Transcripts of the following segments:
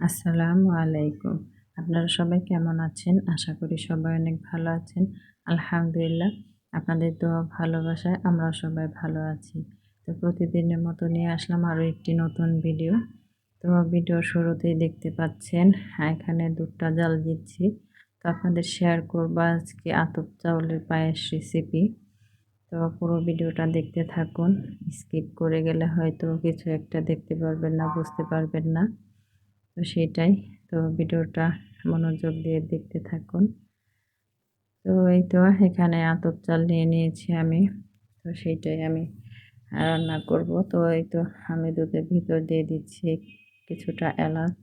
আসসালামু আলাইকুম। আপনারা সবাই কেমন আছেন? আশা করি সবাই অনেক ভালো আছেন। আলহামদুলিল্লাহ, আপনাদের দোয়া ভালোবাসায় আমরা সবাই ভালো আছি। তো প্রতিদিনের মতো নিয়ে আসলাম আরও একটি নতুন ভিডিও। তো ভিডিও শুরুতেই দেখতে পাচ্ছেন, এখানে দুধটা জাল দিচ্ছি। তো আপনাদের শেয়ার করব আজকে আতপ চাউলের পায়েস রেসিপি তো পুরো ভিডিওটা দেখতে থাকুন। স্কিপ করে গেলে হয়তো কিছু একটা দেখতে পারবেন না, বুঝতে পারবেন না। তো সেটাই। তো ভিডিওটা মনোযোগ দিয়ে দেখতে থাকুন। তো এই তো এখানে আতপ চাল নিয়ে নিয়েছি আমি। তো সেইটাই আমি রান্না করব। তো এই তো আমি দুধের ভিতর দিয়ে দিচ্ছি কিছুটা এলাচ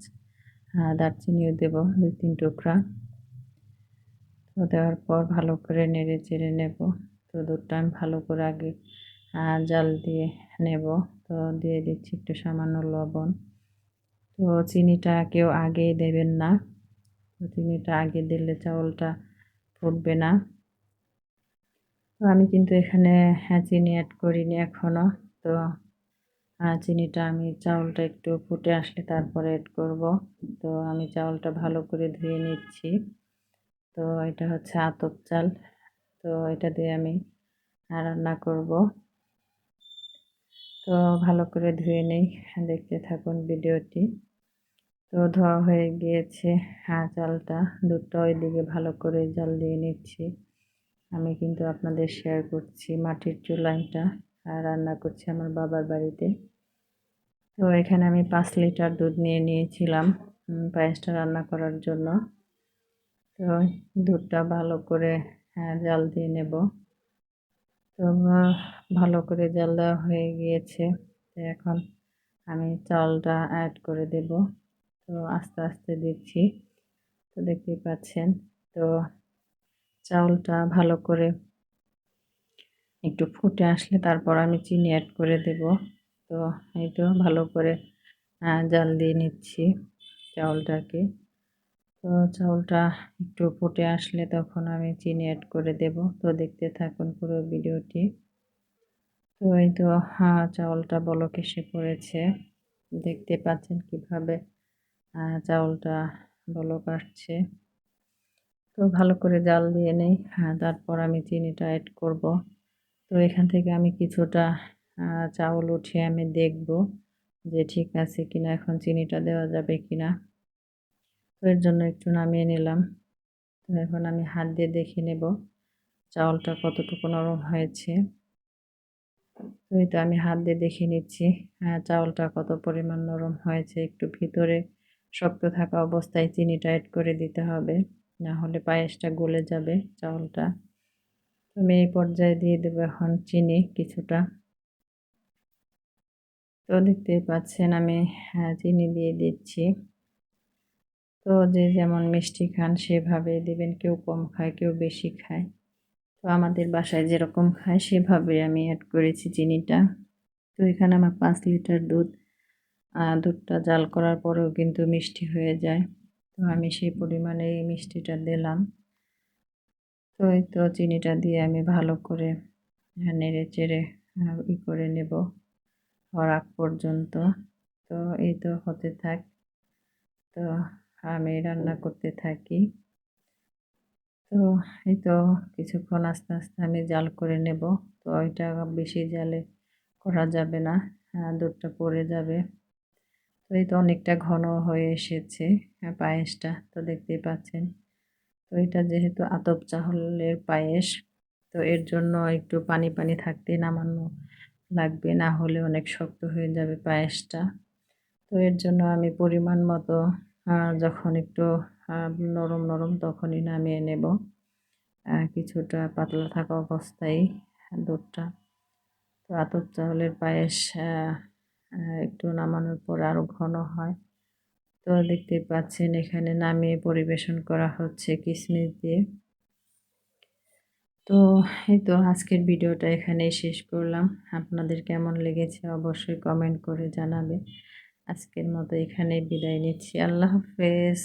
দারচিনিও দেব দুই, তিন টুকরা। তো দেওয়ার পর ভালো করে নেড়ে চেড়ে নেব। তো দুধটা আমি ভালো করে আগে জাল দিয়ে নেব। তো দিয়ে দিচ্ছি একটু সামান্য লবণ। তো চিনিটা কেউ আগে দেবেন না। চিনিটা আগে দিলে চাউলটা ফুটবে না। তো আমি কিন্তু এখানে হ্যাঁ চিনি অ্যাড করিনি এখনও তো চিনিটা আমি, চাউলটা একটু ফুটে আসলে তারপরে অ্যাড করব। তো আমি চাউলটা ভালো করে ধুয়ে নিচ্ছি। তো এটা হচ্ছে আতপ চাল। তো এটা দিয়ে আমি রান্না করব। তো ভালো করে ধুয়ে নেই। দেখতে থাকুন ভিডিওটি। তো ধোয়া হয়ে গিয়েছে। হ্যাঁ চালটা দুধটা ওইদিকে ভালো করে জল দিয়ে নিচ্ছি। আমি কিন্তু আপনাদের শেয়ার করছি মাটির চুলাইটা রান্না করছি আমার বাবার বাড়িতে। তো এখানে আমি পাঁচ লিটার দুধ নিয়ে নিয়েছিলাম পায়েসটা রান্না করার জন্য। তো দুধটা ভালো করে হ্যাঁ জাল দিয়ে নেব। তো ভালো করে জাল দেওয়া হয়ে গিয়েছে। এখন আমি চালটা অ্যাড করে দেব। তো আস্তে আস্তে দিচ্ছি। তো দেখতেই পাচ্ছেন, তো চাউলটা ভালো করে একটু ফুটে আসলে তারপর আমি চিনি অ্যাড করে দেব। তো এই তো ভালো করে জাল দিয়ে নিচ্ছি চাউলটাকে। তো চাউলটা একটু ফুটে আসলে তখন আমি চিনি অ্যাড করে দেব। তো দেখতে থাকুন পুরো ভিডিওটি। তো এই তো হ্যাঁ চাউলটা বলক এসে পড়েছে। দেখতে পাচ্ছেন কীভাবে চাউলটা বলক কাটছে তো ভালো করে জাল দিয়ে নেই। হ্যাঁ তারপর আমি চিনিটা অ্যাড করব। তো এখান থেকে আমি কিছুটা চাউল উঠিয়ে আমি দেখব যে ঠিক আছে কিনা, এখন চিনিটা দেওয়া যাবে কিনা। তো এর জন্য একটু নামিয়ে নিলাম। তো এখন আমি হাত দিয়ে দেখে নেব চাউলটা কতটুকু নরম হয়েছে। তো এটা আমি হাত দিয়ে দেখে নিচ্ছি হ্যাঁ চাউলটা কত পরিমাণ নরম হয়েছে একটু ভিতরে। শক্ত থাকা অবস্থায় চিনিটা অ্যাড করে দিতে হবে। না হলে পায়েসটা গলে যাবে চাউলটা। আমি এই পর্যায়ে দিয়ে দেবো এখন চিনি কিছুটা। তো দেখতেই পাচ্ছেন আমি হ্যাঁ, চিনি দিয়ে দিচ্ছি। তো যে যেমন মিষ্টি খান সেভাবে দেবেন কেউ কম খায় কেউ বেশি খায়। তো আমাদের বাসায় যেরকম খায় সেভাবে আমি অ্যাড করেছি চিনিটা। তো এখানে আমার পাঁচ লিটার দুধ। দুধটা জাল করার পরেও কিন্তু মিষ্টি হয়ে যায়। তো আমি সেই পরিমাণে এই মিষ্টিটা দিলাম। তো এই তো চিনিটা দিয়ে আমি ভালো করে নেড়ে চেড়ে ই করে নেব হওয়ার আগ পর্যন্ত। তো এই তো হতে থাক। তো আমি রান্না করতে থাকি। তো এই তো কিছুক্ষণ আস্তে আস্তে আমি জাল করে নেব। তো ওইটা বেশি জালে করা যাবে না। দুধটা পড়ে যাবে। তো এই তো অনেকটা ঘন হয়ে এসেছে পায়েসটা তো দেখতেই পাচ্ছেন। তো এটা যেহেতু আতপ চাহলের পায়েস, তো এর জন্য একটু পানি পানি থাকতে নামানো লাগবে, না হলে অনেক শক্ত হয়ে যাবে পায়েসটা। তো এর জন্য আমি পরিমাণ মতো যখন একটু নরম নরম তখনই নামিয়ে নেব। কিছুটা পাতলা থাকা অবস্থায় দুধটা। তো আতপ চাউলের পায়েস একটু নামানোর পর আরও ঘন হয়। তো দেখতে পাচ্ছেন এখানে নামিয়ে পরিবেশন করা হচ্ছে কিসমিস দিয়ে। তো এই তো আজকের ভিডিওটা এখানেই শেষ করলাম। আপনাদের কেমন লেগেছে অবশ্যই কমেন্ট করে জানাবে আজকের মতো এখানে বিদায় নিচ্ছি। আল্লাহ হাফেজ।